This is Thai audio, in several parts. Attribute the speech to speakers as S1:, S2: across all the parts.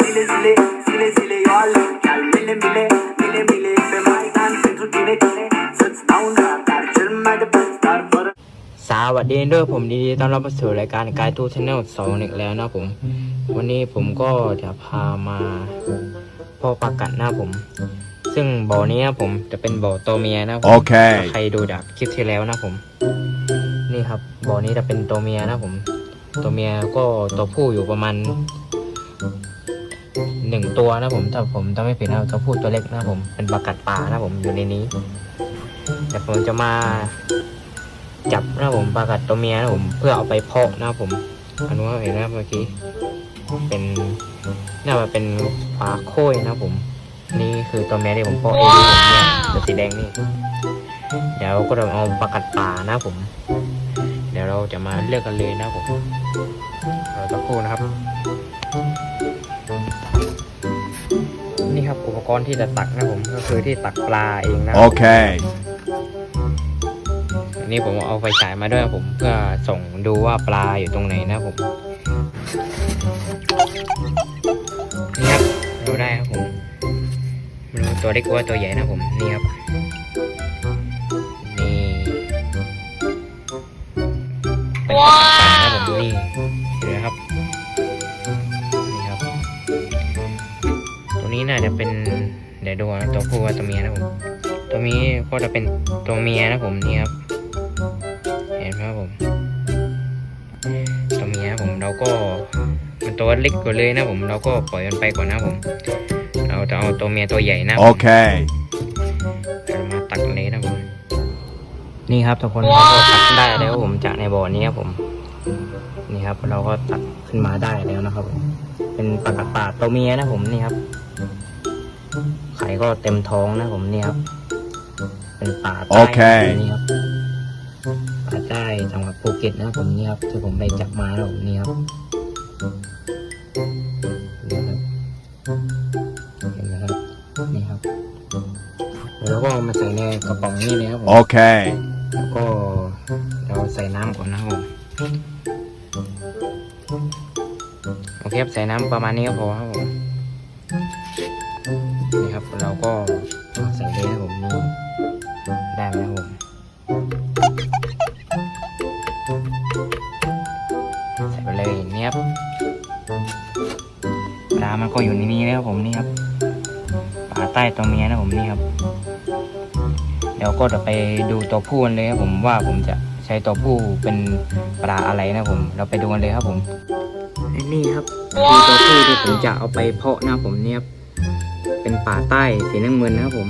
S1: Zile zile, zile zile eu alerg Chiar mile mile, mile mile Pe Maidan pentru tine tine Să-ți dau un radar cel mai de preț Dar fără
S2: สวัสดีด้วยผมดีๆต้อนรับเข้าสู่รายการกายทูชแนลสองอีกแล้วนะผม วันนี้ผมก็จะพามาพ่อปลากัดนะผม ซึ่งบ่อนี้นะผมจะเป็นบ่อตัวเมียนะผม
S3: โอเค
S2: ถ้าใครดูจากคลิปที่แล้วนะผม นี่ครับบ่อนี้จะเป็นตัวเมียนะผม ตัวเมียก็ตัวผู้อยู่ประมาณ หนึ่งตัวนะผมถ้าผมจำไม่ผิดนะตัวผู้ตัวเล็กนะผมเป็นปลากัดป่านะผมอยู่ในนี้แต่ผมจะมาจับนะผมปลากัดตัวเมียนะผมเพื่อเอาไปเพาะนะผมอันนู้นเห็นนะเมื่อกี้เป็นน่าจะเป็นปลาโค้ยนะผม นี่คือตัวเมียที่ผมเพาะเองเนี่ยตัวสีแดงนี่เดี๋ยวก็จะเอาปลากัดป่านะผม เดี๋ยวเราจะมาเลือกกันเลยนะผมเราจะพูดนะครับ กรณ์ที่จะตักนะผมก็คือที่ตักปลาเองนะ
S3: Okay.
S2: อันนี้ผมเอาไฟฉายมาด้วยครับผมเพื่อส่งดูว่าปลาอยู่ตรงไหนนะผมนี่ครับดูได้ครับผมไม่รู้ตัวเล็กหรือว่าตัวใหญ่นะผมนี่ครับ นี้น่าจะเป็นเดี๋ยวดูนะตัวผู้ว่าตัวเมียนะผม ตัวนี้ก็จะเป็นตัวเมียนะผมนี่ครับ เห็นไหมครับผม ตัวเมียผมเราก็มันตัวเล็กกว่าเลยนะผม เราก็ปล่อยมันไปก่อนนะผม เราจะเอาตัวเมียตัวใหญ่นะผม
S3: Okay.
S2: เรามาตักเลยนะผม นี่ครับทุกคนเราก็ตักได้แล้วผมจากในบ่อนี้ครับผม นี่ครับ เราก็ตักขึ้นมาได้แล้วนะครับผม เป็นปลากระป่าตัวเมียนะผมนี่ครับ ไข่ก็เต็มท้องนะผมนี่ครับ เป็นป่าใต้
S3: โอเค
S2: นี่ครับป่าใต้จังหวัดภูเก็ตนะครับผมนี่ครับที่ผมไปจับมาแล้วผมนี่ครับนี่ครับเห็นไหมครับนี่ครับเดี๋ยวเราก็เอามาใส่ในกระป๋องนี่เลยครับผม
S3: Okay.
S2: แล้วก็เราใส่น้ำก่อนนะครับผมโอเคครับใส่น้ำประมาณนี้ก็พอครับผมนี่ครับ เราก็ใส่เลยครับผมนี่ได้ไหมครับผมใส่ไปเลยนี่ครับปลามันก็อยู่ในนี้แล้วผมนี่ครับปลาใต้ตัวเมียนะผมนี่ครับเดี๋ยวก็จะไปดูตัวผู้กันเลยครับผมว่าผมจะใช้ตัวผู้เป็นปลาอะไรนะผม เราไปดูกันเลยครับผม นี่ครับคือตัวผู้ที่ผมจะเอาไปเพาะนะผมเนี่ยครับ เป็นป่าใต้สีน้ำเงินนะครับผม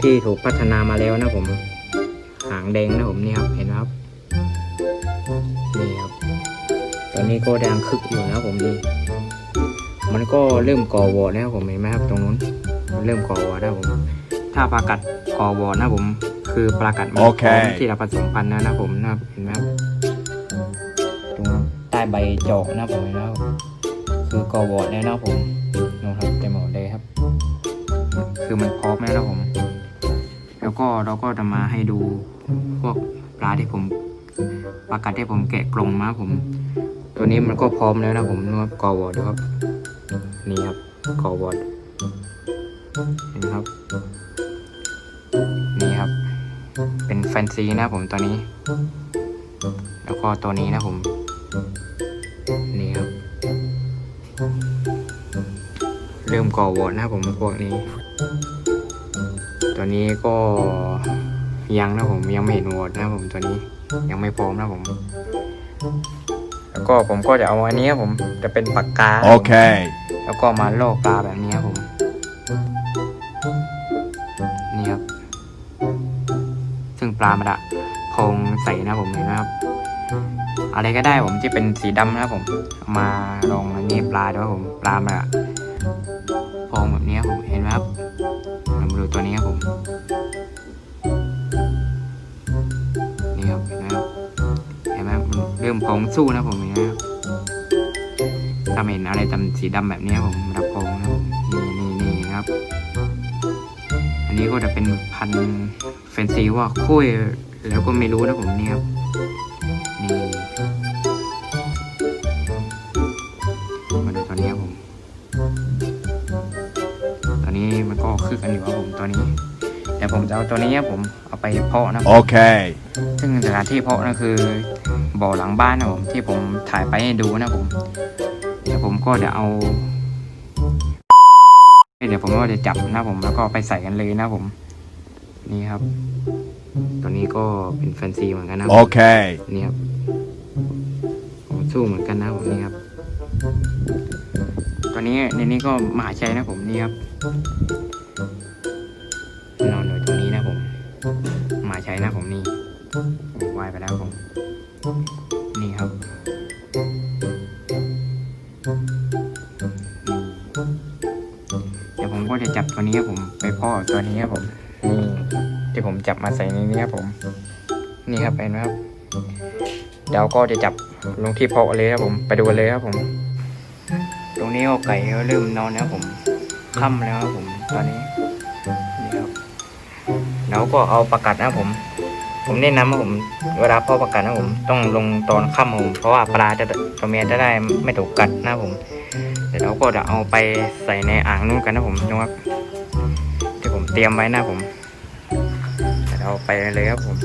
S2: ที่ถูกพัฒนามาแล้วนะผมหางแดงนะผมนี่ครับเห็นไหมครับนี่ครับตอนนี้ก็แดงคึกอยู่นะครับผมนี่มันก็เริ่มก่อวอร์นะครับผมเห็นไหมครับตรงนู้นมันเริ่มก่อวอร์นะครับผม ถ้าปลากัดก่อวอร์นะครับผม คือปลากัดมัน
S3: โอเค
S2: พร้อมที่จะผสมพันธุ์แล้วนะครับผมนะครับเห็นไหมครับตรงใต้ใบจอกนะครับผมเห็นไหมครับคือก่อวอร์แล้วนะครับผมนะครับเต็ม คือมันพร้อมแล้วนะครับผม แล้วก็เราก็จะมาให้ดูพวกปลาที่ผมปลากัดที่ผมแกะกรงมาครับผม ตัวนี้มันก็พร้อมแล้วนะผมนวดกอวอร์ดดูครับ นี่ครับกอวอร์ดเห็นไหมครับ นี่ครับ เป็นแฟนซีนะผมตัวนี้ แล้วก็ตัวนี้นะผม นี่ครับ เริ่มก่อวอร์ดนะครับผมพวกนี้ ตัวนี้ก็ยังนะผมยังไม่เห็นวอร์ดนะครับผมตัวนี้ยังไม่พร้อมนะผม แล้วก็ผมก็จะเอาอันนี้ครับผมจะเป็นปากกา
S3: Okay.
S2: แล้วก็มาล่อปลาแบบนี้ครับผม นี่ครับ ซึ่งปลามันอะพองใสนะผมเห็นไหมครับ อะไรก็ได้ผมที่เป็นสีดำนะครับผมเอามาลองอันนี้ปลาดูครับผม ปลามันอะพองแบบนี้ครับผมเห็นไหมครับเรามาดู ตัวนี้ครับผม นี่ครับเห็นไหมครับเห็นไหมมันเริ่มพองสู้นะผมเห็นไหมครับถ้าเห็นอะไรดำสีดำแบบนี้ผมรับพองนะนี่นี่นี่นะครับ อันนี้ก็จะเป็นพันธุ์แฟนซีว่าโค้ยแล้วก็ไม่รู้นะผมนี่ครับ ผมจะเอาตัวนี้ครับผมเอาไปเพาะนะครับ
S3: Okay.
S2: ซึ่งสถานที่เพาะนั่นคือบ่อหลังบ้านนะผมที่ผมถ่ายไปให้ดูนะผมเดี๋ยวผมก็จะเอา เดี๋ยวผมก็จะจับนะผมแล้วก็ไปใส่กันเลยนะผม นี่ครับ ตัวนี้ก็เป็นแฟนซีเหมือนกันนะผม
S3: Okay.
S2: นี่ครับผมสู้เหมือนกันนะผมนี่ครับตัวนี้ในนี้ก็มหาชัยนะผมนี่ครับ ตัวนี้ครับผมนี่ที่ผมจับมาใส่ในนี้ครับผม นี่ครับเห็นไหมครับเดี๋ยวก็จะจับลงที่เพาะเลยครับผมไปดูกันเลยครับผม ตรงนี้ก็ไก่ก็เริ่มนอนแล้วผมค่ำแล้วครับผมตอนนี้นี่ครับแล้วก็เอาประกัดนะครับผม ผมแนะนำว่าผม เวลาพาะประกัดนะผม ต้องลงตอนค่ำผมเพราะว่าปลาจะตัวเมียจะได้ไม่ถูกกัดนะครับผมเดี๋ยวเราก็จะเอาไปใส่ในอ่างนู้นกันนะผมนะครับ เตรียมไว้นะผมเดี๋ยวเราไปเลยครับผม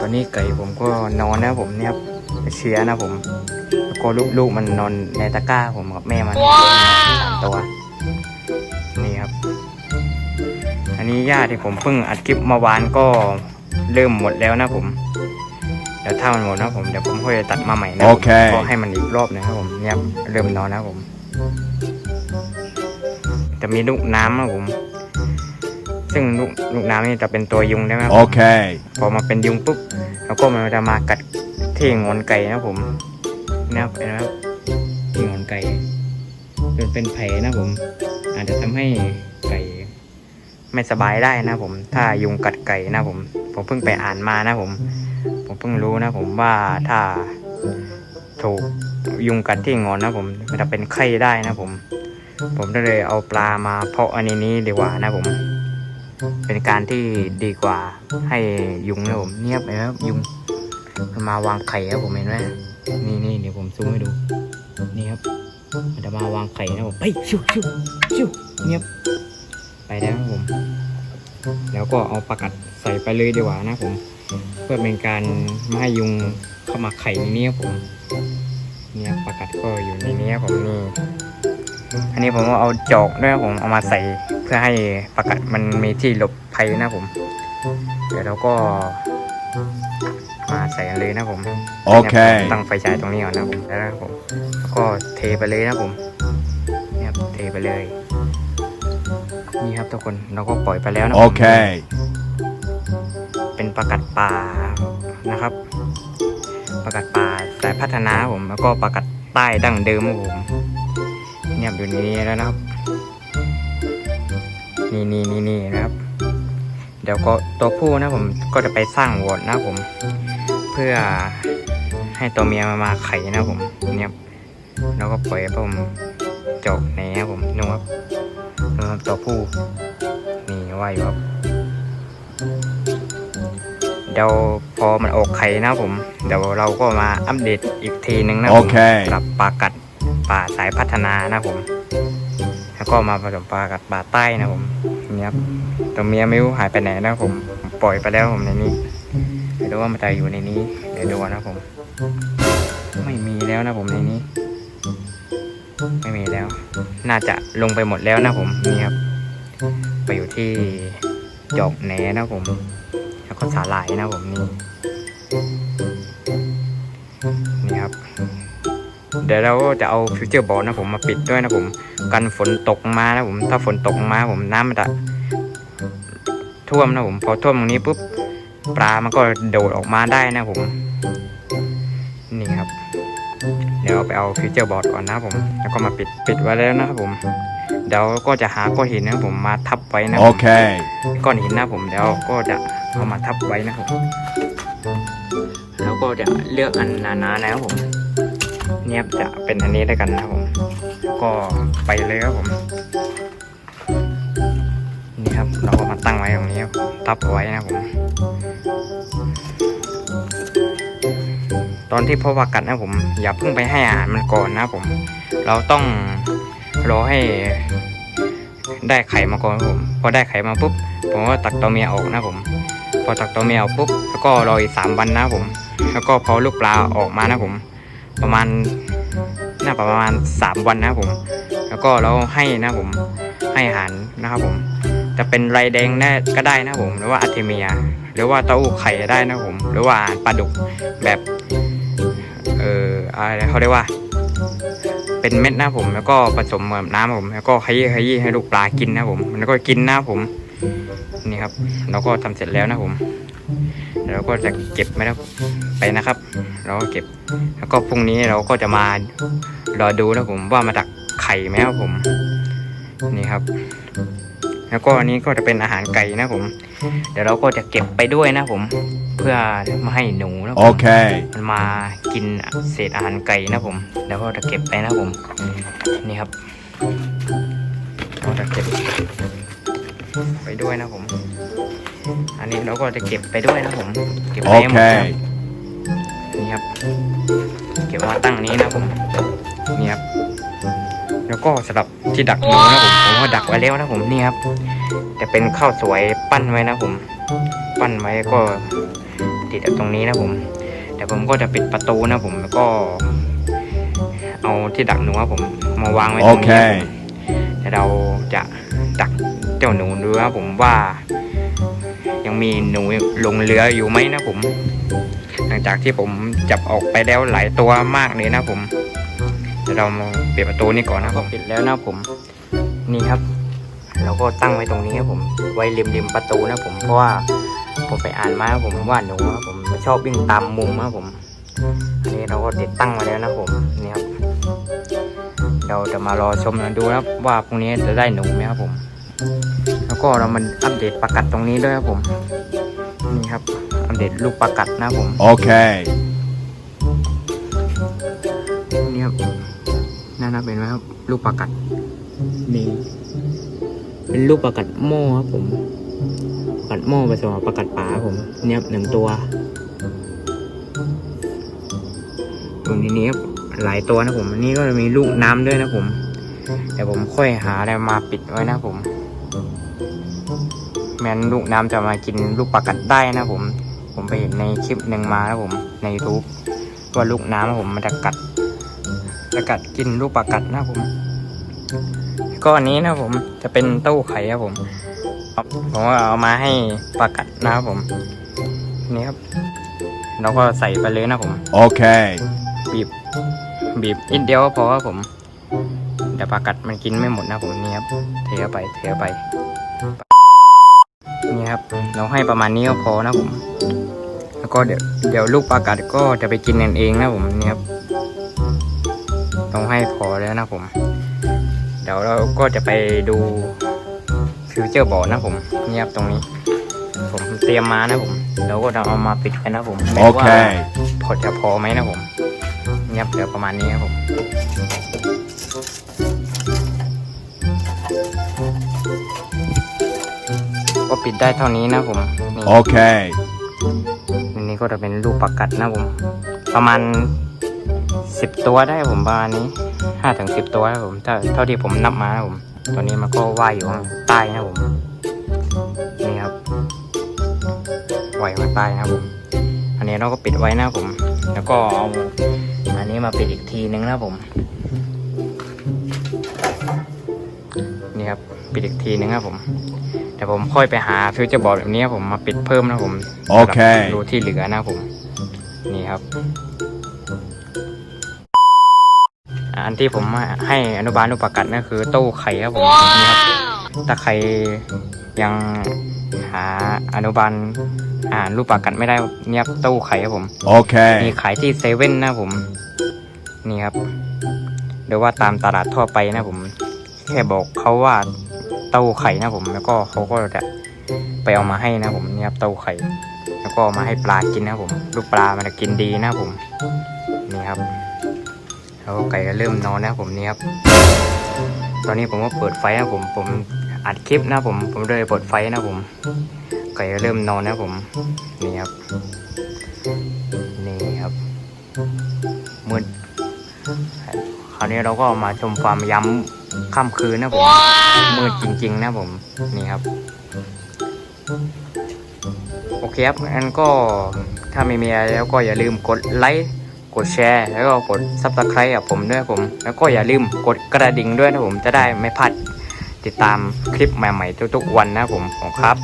S2: ตอนนี้ไก่ผมก็นอนนะครับผมเนี่ยครับเชียร์นะผม แล้วก็ลูกๆมันนอนในตะกร้าผมกับแม่มันสามตัว นี่ครับ อันนี้หญ้าที่ผมเพิ่งอัดคลิปเมื่อวานก็เริ่มหมดแล้วนะผมเดี๋ยวถ้ามันหมดนะผมเดี๋ยวผมค่อยตัดมาใหม่นะผม
S3: โอเค
S2: ก็ให้มันอีกรอบหนึงครับผมเนี่ยครับเริ่มนอนนะครับผม จะมีลูกน้ำนะผม ซึ่งลูกลูกน้ำนี่จะเป็นตัวยุงได้ไหมครับผม
S3: Okay.
S2: พอมาเป็นยุงปุ๊บแล้วก็มันจะมากัดที่งอนไก่นะผมนะครับเห็นะครับที่งอนไก่จนเป็นแผลนะผม อาจจะทำให้ไก่ ไม่สบายได้นะผม ถ้ายุงกัดไก่นะผม ผมเพิ่งไปอ่านมานะผม ผมเพิ่งรู้นะผมว่าถ้าถูกยุงกัดที่งอนนะผม มันจะเป็นไข้ได้นะผม ผมก็เลยเอาปลามาเพาะอันนี้ดีกว่านะผม เป็นการที่ดีกว่าให้ยุงนะผมเงียบเลยครับยุงมันมาวางไข่ครับผมเห็นไหมนี่นี่เดี๋ยวผมซูมให้ดู นี่ครับ มันจะมาวางไข่นะผมไปชิวชิวชิวเงียบไปแล้ครับผม แล้วก็เอาประกัดใส่ไปเลยดีกว่านะผม เพื่อเป็นการไม่ให้ยุงเข้ามาไข่ในนี้ครับผม เนี่ยประกัดก็อยู่ในนี้ครับผมนี่อันนี้ผมเอาจอกด้วยครับผมเอามาใส่ เพื่อให้ประกัดมันมีที่หลบภัยนะผม เดี๋ยวเราก็ มาใส่กันเลยนะผม
S3: โอเค
S2: นี่ยผมตั้งไฟฉายตรงนี้ก่อนนะผมแล้วนะครับผมแล้วก็เทไปเลยนะผมเนี่ยครับเทไปเลย นี่ครับทุกคนเราก็ปล่อยไปแล้วนะผม
S3: Okay.
S2: เป็นประกัดป่านะครับ ประกัดป่าสายพัฒนาครับผมแล้วก็ประกัดใต้ดั้งเดิมครับผมเนี่ยอยู่ในนี้แล้วนะครับ นี่นี่นี่นี่นะครับ เดี๋ยวก็ตัวผู้นะผมก็จะไปสร้างวอร์ดนะครับผม เพื่อให้ตัวเมียมามาไข่นะครับผมเนี่ยครับแล้วก็ปล่อยให้ผมจบในนะครับผมนู่นครับนู่นครับตัวผู้นี่ว่ายอยู่ครับเดี๋ยวพอมันออกไข่นะครับผม เดี๋ยวเราก็มาอัปเดตอีกทีหนึ่งนะครับผม
S3: โอเค
S2: สำหรับปลากัดป่าสายพัฒนานะครับผม แล้วก็มาผสมปลากัดป่าใต้นะผมนี่ครับตัวเมียไม่รู้หายไปไหนนะผมปล่อยไปแล้วผมในนี้ไม่รู้ว่ามันจะอยู่ในนี้เดี๋ยวดูนะผม ไม่มีแล้วนะผมในนี้ ไม่มีแล้ว น่าจะลงไปหมดแล้วนะผมนี่ครับ ไปอยู่ที่จอกแหนนะผม แล้วก็สาหร่ายนะผมนี่ เดี๋ยวเราก็จะเอาฟิวเจอร์บอร์ดนะผมมาปิดด้วยนะผม กันฝนตกมานะผมถ้าฝนตกมาผมน้ำมันจะท่วมนะผมพอท่วมตรงนี้ปุ๊บปลามันก็โดดออกมาได้นะผม นี่ครับ เดี๋ยวเอาไปเอาฟิวเจอร์บอร์ดก่อนนะครับผม แล้วก็มาปิดปิดไว้แล้วนะครับผม เดี๋ยวก็จะหาก้อนหินนะครับผมมาทับไว้นะผม
S3: Okay.
S2: ก้อนหินนะผมเดี๋ยวก็จะเอามาทับไว้นะครับแล้วก็จะเลือกอันหนาๆนะครับผม เนียบจะเป็นอันนี้ได้กันนะครับผม ก็ไปเลยครับผม นี่ครับเราก็มาตั้งไว้ตรงนี้ตับทับไว้นะครับผม ตอนที่พ่อวากัดนะผม อย่าเพิ่งไปให้อาหารมันก่อนนะผม เราต้องรอให้ได้ไข่มาก่อนผม พอได้ไข่มาปุ๊บผมก็ตักตัวเมียออกนะผม พอตักตัวเมียออกปุ๊บแล้วก็รออีกสามวันนะผม แล้วก็พอลูกปลาออกมานะผม ประมาณน่าประมาณสามวันนะครับผม แล้วก็เราให้นะผมให้อาหารนะครับผม จะเป็นไรแดงได้ก็ได้นะผม หรือว่าอาร์เทเมีย หรือว่าเต้าหู้ไข่ได้นะผม หรือว่าปลาดุกแบบเอ่ออะไรเขาเรียกว่า เป็นเม็ดนะผม แล้วก็ผสมกับน้ำผม แล้วก็ขยี้ขยี้ให้ลูกปลากินนะผมแล้วก็กินนะผม นี่ครับ เราก็ทำเสร็จแล้วนะผม เดี๋ยวเราก็จะเก็บไม่ได้ไปนะครับ เราก็เก็บ แล้วก็พรุ่งนี้เราก็จะมารอดูนะผมว่ามาดักไข่ไหมครับผม นี่ครับ แล้วก็อันนี้ก็จะเป็นอาหารไก่นะผม เดี๋ยวเราก็จะเก็บไปด้วยนะผม เพื่อมาให้หนูนะผม
S3: Okay.
S2: มันมากินเศษอาหารไก่นะผม แล้วก็จะเก็บไปนะผม นี่ครับเราจะเก็บไปด้วยนะผม อันนี้เราก็จะเก็บไปด้วยนะผม เก็บไปให้หมดนะ
S3: Okay.
S2: นี่ครับ เก็บมาตั้งนี้นะผม นี่ครับ แล้วก็สำหรับที่ดักหนูนะผม ผมก็ดักไว้แล้วนะผมนี่ครับ แต่เป็นข้าวสวยปั้นไว้นะผม ปั้นไว้ก็ติดกับตรงนี้นะผม แต่ผมก็จะปิดประตูนะผม แล้วก็ เอาที่ดักหนูครับผม มาวางไว้ตรงนี้นะผม
S3: Okay.
S2: แต่เราจะดักเจ้าหนูดูครับผมว่ายัง มีหนูลงเรืออยู่ไหมนะผม หลังจากที่ผมจับออกไปแล้วหลายตัวมากเลยนะผมเดี๋ยวเรามาปิดประตูนี่ก่อนนะผมปิดแล้วนะผม นี่ครับ เราก็ตั้งไว้ตรงนี้ครับผม ไว้ริมริมประตูนะผมเพราะว่าผมไปอ่านมาครับผมว่าหนูครับผมชอบวิ่งตามมุมครับผมอันนี้เราก็ติดตั้งมาแล้วนะผมนี่ครับเราจะมารอชมกันดูนะครับว่าพรุ่งนี้จะได้หนูไหมครับผม ก็เรามันอัปเดตประกัดตรงนี้ด้วยครับผมนี่ครับอัปเดตลูกประกัดนะครับผม
S3: Okay.
S2: นี่ครับน่านับเป็นไหมครับ ลูกประกัดนี่เป็นลูกประกัดโม่ครับผมประกัดโม่ผสมกับประกัดป่าครับผม เนี่ยครับหนึ่งตัวตรงนี้นี่ครับหลายตัวนะผมอันนี้ก็จะมีลูกน้ำด้วยนะผมเดี๋ยวผมค่อยหาอะไรมาปิดไว้นะผม แมนลูกน้ำจะมากินลูกปลากัดได้นะผม ผมไปเห็นในคลิปหนึ่งมานะผมใน YouTube ว่าลูกน้ำผมมันจะกัดจะกัดกินลูกปลากัดนะผมก็อันนี้นะผมจะเป็นเต้าไข่ครับผมครับผมก็เอามาให้ปลากัดนะครับผมนี่ครับเราก็ใส่ไปเลยนะผม
S3: Okay.
S2: บีบ บีบนิดเดียวก็พอครับผมเดี๋ยวปลากัดมันกินไม่หมดนะผมนี่ครับเทเข้าไปเทเข้าไป นี่ครับ เราให้ประมาณนี้ก็พอนะผม แล้วก็เดี๋ยวเดี๋ยวลูกปลากัดก็จะไปกินกันเองนะผมนี่ครับต้องให้พอแล้วนะผม เดี๋ยวเราก็จะไปดูฟิวเจอร์บอร์ดนะผมนี่ครับตรงนี้ ผมเตรียมมานะผมเราก็จะเอามาปิดกันนะผมไม่รู้ว่า
S3: Okay.
S2: พอจะพอไหมนะผมเงียบเดี๋ยวประมาณนี้ครับผม ปิดได้เท่านี้นะผมนี่
S3: Okay.
S2: อันนี้ก็จะเป็นลูกปักกัดนะผม ประมาณสิบตัวได้ผมประมาณนี้ห้าถึงสิบตัวนะผมถ้าเท่าที่ผมนับมานะผมตัวนี้มันก็ว่ายอยู่ข้างใต้นะผมนี่ครับว่ายอยู่ข้างใต้นะครับผม อันนี้เราก็ปิดไว้นะผม แล้วก็เอาอันนี้มาปิดอีกทีนึงนะผมนี่ครับปิดอีกทีนึงครับผม เดี๋ยวผมค่อยไปหาฟิวเจอร์บอร์ดแบบนี้ครับผมมาปิดเพิ่มนะผม
S3: โอเค
S2: สำหรับรูที่เหลือนะผม นี่ครับ อันที่ผมให้อนุบาลอุปกัดนั่นคือตู้ไข่ครับผมนี่ครับถ้าใครยังหาอนุบาลอาหารรูปปากกัดไม่ได้เนี่ยครับตู้ไข่ครับผมมี
S3: Okay.
S2: ขายที่เซเว่นนะผม นี่ครับหรือว่าตามตลาดทั่วไปนะผม แค่บอกเขาว่า เต้าไข่นะผม แล้วก็เขาก็จะไปเอามาให้นะผมนี่ครับเต้าไข่ แล้วก็เอามาให้ปลากินนะผม ลูกปลามันจะกินดีนะผม นี่ครับแล้วไก่ก็เริ่มนอนนะผมนี่ครับ ตอนนี้ผมก็เปิดไฟนะผม ผมอัดคลิปนะผม ผมเลยเปิดไฟนะผม ไก่ก็เริ่มนอนนะผม นี่ครับ นี่ครับมืดคราวนี้เราก็มาชมฟามย้ ค่ำคืนนะผม มืดจริง ๆ นะผม นี่ครับ โอเคครับงั้นก็ถ้าไม่มีอะไรแล้วก็อย่าลืมกดไลค์กดแชร์แล้วก็กดซับสไครต์กับผมด้วยครับผม แล้วก็อย่าลืมกดกระดิ่งด้วยนะผมจะได้ไม่พลาดติดตามคลิปใหม่ๆทุกๆวันนะครับผมขอบคุณครับ